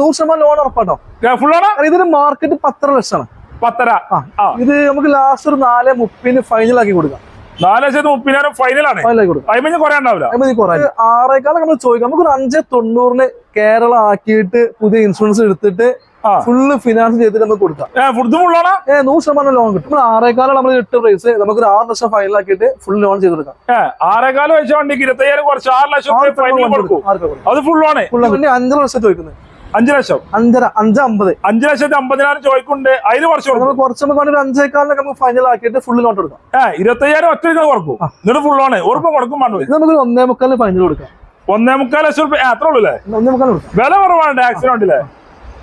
നൂറ് ശതമാനം loan ഉറപ്പാട്ടോ? Full ആണോ? ഇതിന് മാർക്കറ്റ് പത്തര ലക്ഷമാണ്. പത്തര. ഇത് നമുക്ക് ലാസ്റ്റ് ഒരു നാല് മുപ്പതിന് ഫൈനൽ ആക്കി കൊടുക്കാം. നാല് ലക്ഷത്തി മുപ്പതിനായിരം ഫൈനലാണ് കുറേ നമ്മൾ ചോദിക്കാം. നമുക്ക് ഒരു അഞ്ച് തൊണ്ണൂറിന് കേരള ആക്കിയിട്ട് പുതിയ ഇൻഷുറൻസ് എടുത്തിട്ട്. ഫുള്ള് ഫിനാൻസ് ചെയ്തിട്ട് നമുക്ക് കൊടുക്കാം. നൂറ് ശതമാനം ലോൺ കിട്ടും. നമ്മൾ ആറേക്കാലം നമ്മൾ ഇട്ട് പ്രൈസ് നമുക്ക് ഒരു ആറ് ലക്ഷം ഫൈനൽ ആക്കിയിട്ട് ഫുൾ ലോൺ ചെയ്ത് കൊടുക്കാം. വെച്ച വണ്ടിക്ക് ഇരുപത്തയ്യായിരം കുറച്ച് ആറ് ലക്ഷം അത് ഫുൾ ആണ് അഞ്ചര ലക്ഷം ചോദിക്കുന്നത്. അഞ്ചു ലക്ഷം. അഞ്ചര അഞ്ച് അമ്പത്. അഞ്ചു ലക്ഷത്തി അമ്പതിനായിരം ചോദിക്കുന്നുണ്ട്. അതിന് കുറച്ച് നമ്മൾ കുറച്ച് നമുക്ക് ഒരു അഞ്ചേക്കാലിനൊക്കെ നമുക്ക് ഫൈനൽ ആക്കിയിട്ട് ഫുൾ ലോൺ കൊടുക്കാം. ഏഹ് ഇരുപത്തയ്യായിരം ഒറ്റ കുറക്കും എന്നിട്ട് ഫുൾ ആണ്. ഉറപ്പ് കൊടുക്കും നമുക്ക് ഒന്നേ മുക്കാലിന് ഫൈനൽ കൊടുക്കാം. ഒന്നേ മുക്കാൽ ലക്ഷം റുപ്യ അത്ര ഉള്ളൂ അല്ലേ? ഒന്നേ മുക്കാൽ കൊടുക്കാം. വില കുറവാണ് ആക്സിഡന്റ് വണ്ടിയിലെ.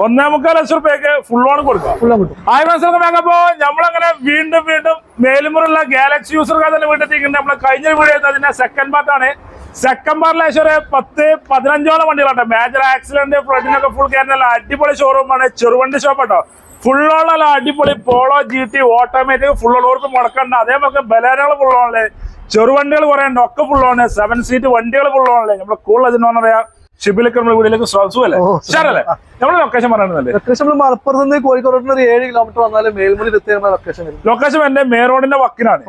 ഒന്നേ മുക്കാൽ ലക്ഷം റുപ്യക്ക് ഫുൾ ഓൺ കൊടുക്കും. ഫുൾ ആയി മനസ്സിലൊക്കെ വേഗപ്പോ നമ്മളങ്ങനെ വീണ്ടും വീണ്ടും മേലുമുറുള്ള ഗാലക്സി യൂസർക്കാർ തന്നെ വീട്ടിലെത്തിക്കുന്നുണ്ട് നമ്മളെ കഴിഞ്ഞ വീഡിയോ അതിന്റെ സെക്കൻഡ് പാർട്ടാണ് സെക്കൻഡ് പാർട്ടിൽ ഏകദേശം ഒരു പത്ത് പതിനഞ്ചോളം വണ്ടികളുണ്ട്. മേജർ ആക്സിഡന്റ് ഫ്ലഡിനൊക്കെ ഫുൾ കയറുന്ന അടിപൊളി ഷോറൂമാണ് ചെറുവണ്ടി ഷോപ്പ് കേട്ടോ ഫുള്ളോളം അടിപൊളി പോളോ ജി ടി ഓട്ടോമാറ്റിക് ഫുള്ളുള്ളവർക്ക് മുടക്കണ്ട. അതേപോലെ ബലാനകൾ ഫുള്ളോണല്ലേ ചെറുവണ്ടികൾ കുറേ ഉണ്ട്. ഒക്കെ ഫുള്ളോണ് സെവൻ സീറ്റ് വണ്ടികൾ ഫുൾ ഫുള്ളോണല്ലേ നമ്മുടെ കൂടുതൽ അതിന് പറയാ ഷിബിലൊക്കെ നമ്മുടെ വീട്ടിലേക്ക് സുഖല്ലേ? ഓ, ഉഷാറല്ലേ? നമ്മുടെ ലൊക്കേഷൻ പറയുന്നതല്ലേ ലൊക്കേഷൻ നമ്മൾ മലപ്പുറത്ത് നിന്ന് കോഴിക്കോട് ഒരു ഏഴ് കിലോമീറ്റർ വന്നാലും മേൽമുറി എത്തിയാണ് ലൊക്കേഷൻ ലൊക്കേഷൻ എന്റെ മെയിൻ റോഡിന്റെ വക്കിനാണ്.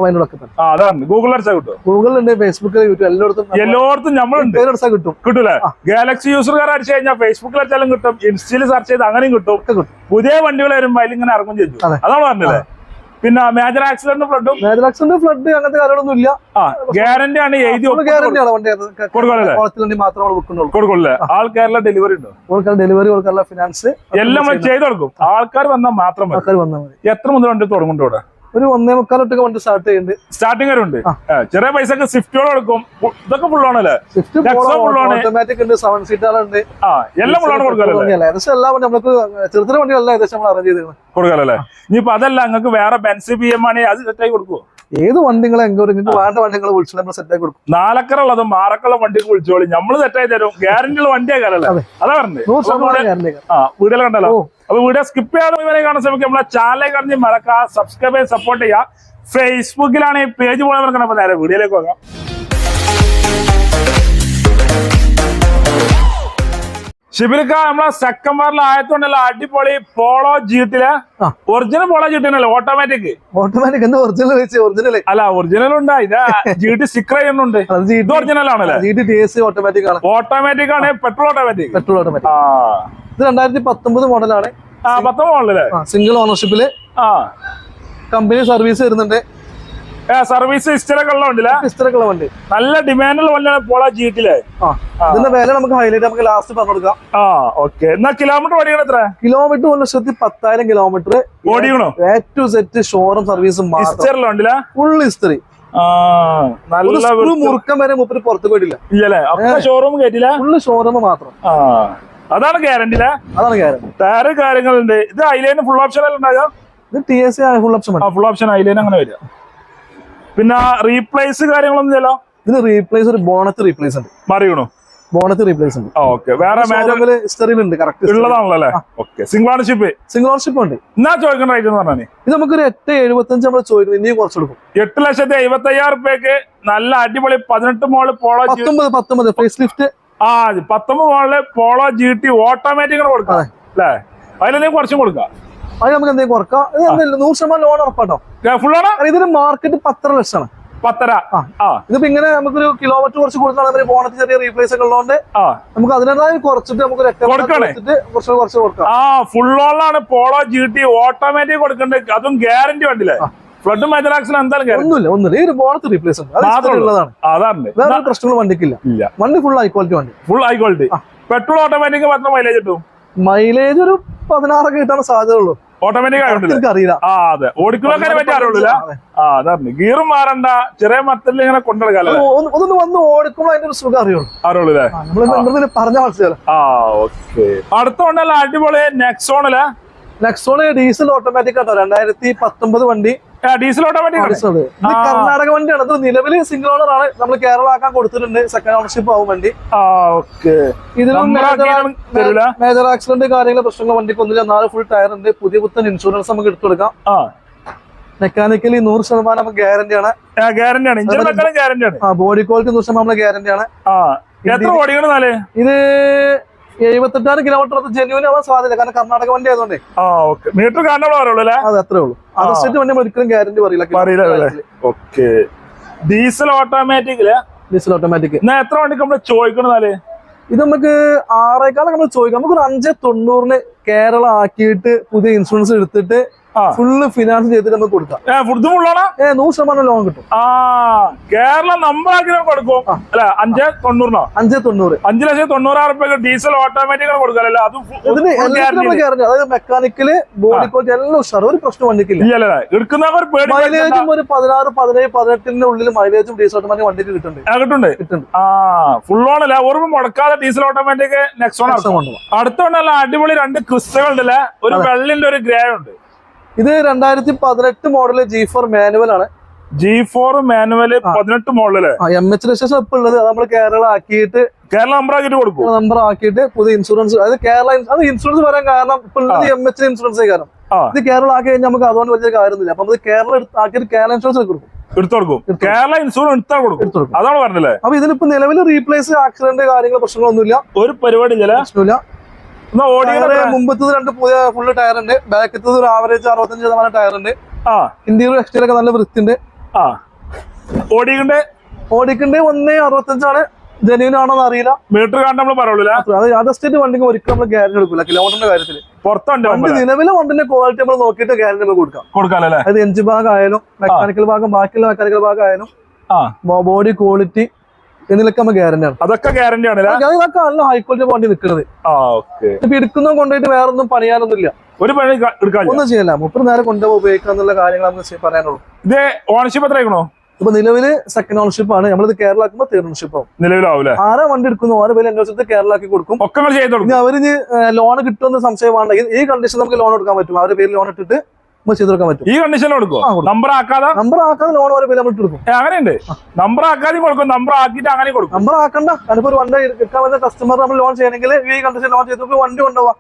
ആ അതാണ്. ഗൂഗിളിൽ അടിച്ചാൽ കിട്ടും ഗൂഗിളിലുണ്ട് ഫേസ്ബുക്കിൽ യൂട്യൂബ് എല്ലായിടത്തും എല്ലായിടത്തും നമ്മളുണ്ട്. പേരടിച്ചാൽ കിട്ടും. കിട്ടൂലേ? ഗാലക്സി യൂസർകാർ അടിച്ചു കഴിഞ്ഞാൽ ഫേസ്ബുക്കിൽ അടിച്ചാലും കിട്ടും ഇൻസ്റ്റയിൽ സെർച്ച് ചെയ്ത് അങ്ങനെയും കിട്ടും. പുതിയ വണ്ടികൾ വരുമ്പോൾ അതിൽ ഇങ്ങനെ ഇറങ്ങും ചെയ്തു അതാണ് പറഞ്ഞത് പിന്നെ മേജർ ആക്സിഡന്റ് ഫ്ലഡും മേജർ ആക്സിഡന്റ് ഫ്ലഡ് അങ്ങനത്തെ കാര്യങ്ങളൊന്നും ഇല്ല. ആ ഗ്യാരണ്ടി ആണ് എഴുതി നമ്മൾ ഗ്യാരണ്ടി ആണ് വണ്ടി കൊടുക്കാനല്ലേ? കുളത്തിൽ വണ്ടി മാത്രം കൊടുക്കുള്ളൂ ഡെലിവറി ഉണ്ട്? കൊടുക്കാൻ ഡെലിവറി കൊടുക്കാനുള്ള ഫിനാൻസ് എല്ലാം ചെയ്തു കൊടുക്കും. ആൾക്കാർ വന്നാൽ മാത്രം മതി. ആൾക്കാർ വന്നാൽ മതി. എത്ര മുതൽ വണ്ടി തുടങ്ങുന്നുണ്ട് ഇവിടെ? ഒരു ഒന്നേ മുക്കാൽ ഒട്ടൊക്കെ വണ്ടി സ്റ്റാർട്ട് ചെയ്യുന്നുണ്ട് സ്റ്റാർട്ടിംഗ് വരെ ഉണ്ട് ചെറിയ പൈസ സ്വിഫ്റ്റുകൾ കൊടുക്കും. എടുക്കും ഇതൊക്കെ ഫുള്ളാണല്ലേ സ്വിഫ്റ്റ് Nexo ആണ്. ഓട്ടോമാറ്റിക് ഉണ്ട് സെവൻ ആ എല്ലാം ഫുള്ളാണ് കൊടുക്കാനല്ലേ ഏകദേശം എല്ലാ വണ്ടി നമുക്ക് ചെറുതര വണ്ടികളല്ല ഏകദേശം നമ്മൾ അറേഞ്ച് ചെയ്തിരുന്നത് കൊടുക്കാനല്ലേ ഇനിയിപ്പോ അതല്ല നിങ്ങൾക്ക് വേറെ ബെൻസ് പി എം ആണെങ്കിൽ അത് സെറ്റായി കൊടുക്കുവോ? ഏത് വണ്ടികളെ എങ്കിലും നിങ്ങൾക്ക് വേണ്ട വണ്ടികൾ വിളിച്ചാൽ നമ്മൾ സെറ്റ് ആക്കി കൊടുക്കും. നാലക്കറുള്ളതും മാറക്കുള്ള വണ്ടിക്ക് വിളിച്ചോളി. നമ്മൾ സെറ്റായി തരും. ഗ്യാരണ്ടി ഉള്ള വണ്ടിയാ കാലല്ലേ അതാ. പറഞ്ഞത് വീഡിയോ കണ്ടല്ലോ. അപ്പൊ വീഡിയോ സ്കിപ്പ് ചെയ്യാതെ ഇവരെ കാണാൻ ശ്രമിക്കും നമ്മളെ ചാനലെ കാണി മറക്കുക സബ്സ്ക്രൈബ് ചെയ്ത് സപ്പോർട്ട് ചെയ്യുക. ഫേസ്ബുക്കിലാണ് ഈ പേജ് പോലെ നേരെ വീഡിയോയിലേക്ക് പോകാം. ഷിബിലിക്ക നമ്മളെ സെക്കൻഡ് ആയതുകൊണ്ടല്ലോ അടിപൊളി പോളോ ജീട്ടിൽ. ഒറിജിനൽ പോളോ ജീട്ടിനല്ലേ ഓട്ടോമാറ്റിക് ഓട്ടോമാറ്റിക് എന്താ ഒറിജിനൽ ഒറിജിനൽ അല്ല ഒറിജിനൽ ഉണ്ട്. ഇതാ ജീട്ടി സ്റ്റിക്കർ ചെയ്യുന്നുണ്ട്. ഇത് ഒറിജിനൽ ആണല്ലേ? G T T S automatic ആണ്. ഓട്ടോമാറ്റിക് ആണ് പെട്രോൾ ഓട്ടോമാറ്റിക് പെട്രോൾ ഓട്ടോമാറ്റിക് ഇത് രണ്ടായിരത്തി പത്തൊമ്പത് മോഡലാണ് ആ പത്തൊമ്പത് മോഡലല്ലേ സിംഗിൾ ഓണർഷിപ്പിൽ ആ. കമ്പനി സർവീസ് വരുന്നുണ്ട്. സർവീസ് ഹിസ്റ്ററൊക്കെ ഉള്ള വണ്ടിയില്ല ഇഷ്ടമൊക്കെയുള്ള വണ്ടി. നല്ല ഡിമാൻഡുള്ള വണ്ടിയാണ് പോളോ ഇതിന്റെ വില നമുക്ക് ഹൈലൈറ്റ് നമുക്ക് ലാസ്റ്റ് പറഞ്ഞു കൊടുക്കാം ആ ഓക്കെ എന്നാ കിലോമീറ്റർ ഓടിക്കണം എത്ര? കിലോമീറ്റർ ഒരു ലക്ഷത്തി പത്തായിരം കിലോമീറ്റർ ഓടിക്കണോ? എ ടു സെറ്റ് ഷോറൂം സർവീസും ഹിസ്റ്ററിലുള്ള വണ്ടിയില്ല ഫുൾ ഹിസ്റ്ററി നല്ല മുറുക്കം വരെ മുപ്പര് പുറത്തു പോയിട്ടില്ല. ഇല്ലല്ലേ? ഷോറൂം കേട്ടില്ല ഫുള്ള് ഷോറൂം മാത്രം. അതാണ് ഗ്യാരണ്ടി അതാണ് ഗ്യാരണ്ടി ടയറ് കാര്യങ്ങളുണ്ട്. ഇത് ഐലൈന് ഫുൾ ഓപ്ഷൻ അല്ല ഉണ്ടാകുക ഇത് T S full option full option ഐലൈൻ അങ്ങനെ വരിക. പിന്നെ റീപ്ലേസ് കാര്യങ്ങളൊന്നും ഇല്ലല്ലോ? ഇത് റീപ്ലേസ് ഒരു ബോണത്ത് റീപ്ലേസ് ഉണ്ട്. മറിയണോ? ബോണത്ത് റീപ്ലേസ് ഉണ്ട്. ഓക്കെ വേറെ ഹിസ്റ്ററിയിലുണ്ട് ഹിസ്റ്ററിയിൽ ഉണ്ട് കറക്റ്റ് ഉള്ളതാണല്ലോ അല്ലേ? Okay single ownership single ownership ഉണ്ട്. എന്നാ ചോദിക്കുന്ന റേറ്റ് എന്ന് പറഞ്ഞാൽ ഇത് നമുക്കൊരു എട്ട് എഴുപത്തഞ്ച് നമ്മൾ ചോദിക്കുന്നത് ഇനിയും കുറച്ച് കൊടുക്കും എട്ട് ലക്ഷത്തി എഴുപത്തി അയ്യായിരം റുപ്യക്ക് നല്ല അടിപൊളി പതിനെട്ട് മോൾ പോളോ പത്തൊമ്പത് പത്തൊമ്പത് ഫേസ് ലിഫ്റ്റ് ആ പത്തൊമ്പത് മോളിൽ പോളോ ജി ടി ഓട്ടോമാറ്റിക് കൊടുക്കാം അല്ലേ? അതിലെന്തെങ്കിലും കുറച്ചും കൊടുക്കാം. അത് നമുക്ക് എന്തെങ്കിലും കുറക്കാം. ഇത് എന്തായാലും നൂറ് ശതമാനം ലോൺ ഉറപ്പാട്ടോ? ഇതിന് മാർക്കറ്റ് പത്തര ലക്ഷമാണ്. പത്തര. ഇതിപ്പോ ഇങ്ങനെ നമുക്കൊരു കിലോമീറ്റർ കുറച്ച് കൊടുക്കുകയാണെങ്കിൽ ബോണത്ത് ചെറിയ റീപ്ലേസ് ഒക്കെ ഉള്ളതുകൊണ്ട് നമുക്ക് അതിനേതായ കുറച്ചിട്ട് നമുക്ക് കുറച്ച് കുറച്ച് കൊടുക്കാം. ആ full Polo G T automatic കൊടുക്കേണ്ടത് അതും ഗ്യാരണ്ടി വേണ്ടില്ലേ? ഫ്ലഡ് ആക്സിഡന്റ് എന്തായാലും ഒന്നുമില്ല ഈ ഒരു ബോണത്ത് റീപ്ലേസ്. ഉള്ളതാണ്. വേറെ പ്രശ്നങ്ങൾ വണ്ടിക്കില്ല. വണ്ടി ഫുൾ ഹൈ ക്വാളിറ്റി വണ്ടി. Full high quality petrol automatic മാത്രം മൈലേജ് കിട്ടും? മൈലേജ് ഒരു പതിനാറൊക്കെ കിട്ടാൻ സാധ്യത ഉള്ളൂ ഓട്ടോമാറ്റിക് എനിക്ക് അറിയില്ല ആ അതെ. ഓടിക്കുന്നൊക്കെ പറ്റി അറിയില്ല. ആ അതറിഞ്ഞു ഗീറും മാറണ്ട ചെറിയ മത്തിൽ ഇങ്ങനെ കൊണ്ടെടുക്കാല്ലേ? ഒന്ന് വന്ന് ഓടിക്കുമ്പോൾ അതിന്റെ ഒരു സുഖം അറിയുള്ളൂ. അറിയുള്ളൂ പറഞ്ഞ ആ ഓക്കെ. അടുത്ത വണ്ടല്ല അടിപൊളി നെക്സോണിൽ നെക്സോണ് ഡീസൽ ഓട്ടോമാറ്റിക് ആട്ടോ. രണ്ടായിരത്തി പത്തൊമ്പത് വണ്ടി. Diesel automatic. കർണാടക വണ്ടിയാണ് അത് നിലവിൽ സിംഗിൾ ഓണർ ആണ്. നമ്മൾ കേരള ആക്കാൻ കൊടുത്തിട്ടുണ്ട്. സെക്കൻഡ് ഓണർഷിപ്പ് ആവും വണ്ടി. ഇതിലും? മേജർ ആക്സിഡന്റ് കാര്യങ്ങൾ പ്രശ്നങ്ങൾ വണ്ടിക്ക് ഒന്നുമില്ല. നാല് ഫുൾ ടയർ ഉണ്ട്. പുതിയ പുത്തൻ ഇൻഷുറൻസ് നമുക്ക് എടുത്തു കൊടുക്കാം. മെക്കാനിക്കലി നൂറ് ശതമാനം നമുക്ക് ഗ്യാരണ്ടി ആണ്. ഗ്യാരണ്ടി ആണ്. ഇഞ്ചിൻ വെക്കാനും ഗ്യാരണ്ടി ആണ്. ആ ബോഡി ക്വാളിറ്റി നൂറ് ശതമാനം ഗ്യാരണ്ടി ആണ്. ആ. എത്ര ഓടിക്കണെന്നാൽ ഇത് എഴുപത്തെട്ടായിരം കിലോമീറ്റർ ജെന്യൂൻ ആവാൻ സാധ്യത. കാരണം കർണാടക വണ്ടി ആയതുകൊണ്ടേ. ആ ഓക്കെ മീറ്റർ കാരണമുള്ളൂ അതെ അല്ലേ? അത് അത്രേ ഉള്ളൂ. അതർ സ്റ്റേറ്റ് വണ്ടി നമ്മൾ ഒരിക്കലും ഗ്യാരണ്ടി പറയില്ല? ഓക്കെ ഡീസൽ ഓട്ടോമാറ്റിക്കിൽ ഡീസൽ ഓട്ടോമാറ്റിക് ഞാൻ എത്ര വണ്ടിക്ക് നമ്മൾ ചോദിക്കണതാൽ ഇത് നമുക്ക് ആറേക്കാലം നമ്മൾ ചോദിക്കാം. നമുക്ക് ഒരു അഞ്ച് തൊണ്ണൂറിന് കേരള ആക്കിയിട്ട് പുതിയ ഇൻഷുറൻസ് എടുത്തിട്ട്. ഫുള്ള് ഫിനാൻസ് ചെയ്തിട്ട് നമുക്ക് കൊടുക്കാം. ഫുഡ് ഫുള്ളാണ് നൂറ് ശതമാനം ലോൺ കിട്ടും. ആ കേരള നമ്പർ ആക്കി നമുക്ക് കൊടുക്കും. അല്ല അഞ്ച് തൊണ്ണൂറിനോ? അഞ്ച് തൊണ്ണൂറ്. അഞ്ച് ലക്ഷം തൊണ്ണൂറായിരം രൂപ ഡീസൽ ഓട്ടോമാറ്റിക് കൊടുക്കാറില്ല. അതും അതായത് മെക്കാനിക്കൽ ബോഡി ക്വാളിറ്റി എല്ലാം ഉഷാർ ഒരു പ്രശ്നം വണ്ടിക്കില്ല. മൈലേജും ഒരു പതിനാറ് പതിനേഴ് പതിനെട്ടിന്റെ ഉള്ളിൽ മൈലേജും ഡീസൽ ഓട്ടോമാറ്റിക് വണ്ടിക്ക് കിട്ടുന്നുണ്ട്. കിട്ടുന്നുണ്ട്. കിട്ടുന്നുണ്ട്. ആ ഫുൾ ഓണല്ല അല്ല? ഒരു മുടക്കാതെ ഡീസൽ ഓട്ടോമാറ്റിക് നെക്സ്റ്റ് ഓൺ അടുത്തോണ്ടല്ല അടിപൊളി രണ്ട് ക്രിസ്തുകൾ ഉണ്ടല്ലേ ഒരു വെള്ളിന്റെ ഒരു ഗ്രേ ഉണ്ട്. ഇത് രണ്ടായിരത്തി പതിനെട്ട് മോഡൽ ജി ഫോർ മാനുവൽ ആണ്. ജി ഫോർ മാനുവൽ പതിനെട്ട് മോഡൽ എം എച്ച് രജിസ്ട്രേഷൻ ഇപ്പൊ ഉള്ളത്. അത് നമ്മൾ കേരള ആക്കിയിട്ട് കേരള നമ്പർ ആക്കിട്ട് കൊടുക്കും. നമ്പർ ആക്കിയിട്ട് പുതിയ ഇൻഷുറൻസ് അതായത് കേരള അത് ഇൻഷുറൻസ് വരാൻ കാരണം ഇപ്പൊ ഉള്ളത് എം എച്ച് ഇൻഷുറൻസ് കാരണം. ഇത് കേരള ആക്കി കഴിഞ്ഞാൽ നമുക്ക് അതുകൊണ്ട് വലിയ കാര്യമൊന്നുമില്ല അപ്പൊ നമുക്ക് കേരള ആക്കിയിട്ട് കേരള ഇൻഷുറൻസ് കൊടുക്കും. എടുത്തു കൊടുക്കും. കേരള ഇൻഷുറൻസ് എടുത്താ കൊടുക്കും. അതാണ് പറഞ്ഞല്ലേ അപ്പൊ ഇതിലിപ്പോ നിലവിൽ റീപ്ലേസ് ആക്സിഡന്റ് കാര്യങ്ങൾ പ്രശ്നങ്ങളൊന്നുമില്ല. ഒരു പരിപാടി ഇല്ല പ്രശ്നമില്ല. മുമ്പത്തത് രണ്ട് പുതിയ ഫുള്ള് ടയർ ഉണ്ട് ബാക്കത്തത് ഒരു ആവറേജ് അറുപത്തഞ്ച് ശതമാനം ടയർ ഉണ്ട് ആ നല്ല വൃത്തിണ്ട് ആ. ഓടിക്കണ്ട് ഓടിക്കണ്ട് ഒന്നേ അറുപത്തഞ്ചാണ്. ജെന്യൂൻ ആണോ അറിയില്ല. മീറ്റർ നമ്മൾ പറയുള്ളൂ അത് വണ്ടിക്ക് ഒരിക്കലും നമ്മൾ ഗ്യാരണ്ടി കൊടുക്കില്ല കിലോമീറ്ററിന്റെ കാര്യത്തിൽ പുറത്തുണ്ട് വണ്ടി നിലവിലെ വണ്ടിന്റെ ക്വാളിറ്റി നമ്മൾ നോക്കിയിട്ട് ഗ്യാരണ്ടി നമുക്ക് കൊടുക്കാം. എഞ്ചിൻ ഭാഗം ആയാലും മെക്കാനിക്കൽ ഭാഗം ബാക്കിയുള്ള മെക്കാനിക്കൽ ഭാഗം ആയാലും ബോഡി ക്വാളിറ്റി എന്നിലൊക്കെ നമ്മൾ ഗ്യാരണ്ടി ആണ്. അതൊക്കെ ഗ്യാരണ്ടി ആണ് അതൊക്കെ നല്ല ഹൈ ക്വാളിറ്റി വണ്ടി നിൽക്കുന്നത് ഇപ്പൊ എടുക്കുന്ന കൊണ്ടുപോയിട്ട് വേറെ ഒന്നും പണിയാനൊന്നുമില്ല. ഒരു പണി എടുക്കാൻ ഒന്നും ചെയ്യല്ല. മുപ്പത് നേരം കൊണ്ടുപോയി ഉപയോഗിക്കാന്നുള്ള കാര്യങ്ങൾ നമുക്ക് പറയാനുള്ളൂ. ഇത് ഓണർഷിപ്പ് എത്ര ആയിക്കണോ? ഇപ്പൊ നിലവിൽ സെക്കൻഡ് ഓണർഷിപ്പ് ആണ്. നമ്മളിത് കേരള ആക്കുമ്പോൾ തേർഡ് ഓണർഷിപ്പ് ആവും. നിലവിലാവില്ല ആരാ വണ്ടി എടുക്കുന്നു? ഓരോ പേര് അന്വേഷിച്ചിട്ട് കേരള ആക്കി കൊടുക്കും. ഒക്കെ അവരിന് ലോൺ കിട്ടുമെന്ന് സംശയമാണെങ്കിൽ ഈ കണ്ടീഷൻ നമുക്ക് ലോൺ എടുക്കാൻ പറ്റും. അവരുടെ പേര് ലോൺ ഇട്ടിട്ട് ചെയ്ത് കൊടുക്കാൻ പറ്റും. ഈ കണ്ടീഷനിൽ കൊടുക്കും. നമ്പർ ആക്കാതെ? നമ്പർ ആക്കാതെ ലോൺ പേര് നമ്മൾ ഇട്ട് കൊടുക്കും അങ്ങനെയുണ്ട്. നമ്പർ ആക്കാതെയും കൊടുക്കും നമ്പർ ആക്കിയിട്ട് അങ്ങനെ കൊടുക്കും. നമ്പർ ആക്കണ്ട. അതിപ്പോ ഒരു വണ്ടി എടുക്കാൻ വന്ന കസ്റ്റമർ നമ്മൾ ലോൺ ചെയ്യണമെങ്കിൽ ഈ കണ്ടീഷൻ ലോൺ ചെയ്ത് വണ്ടി കൊണ്ടുപോവാം.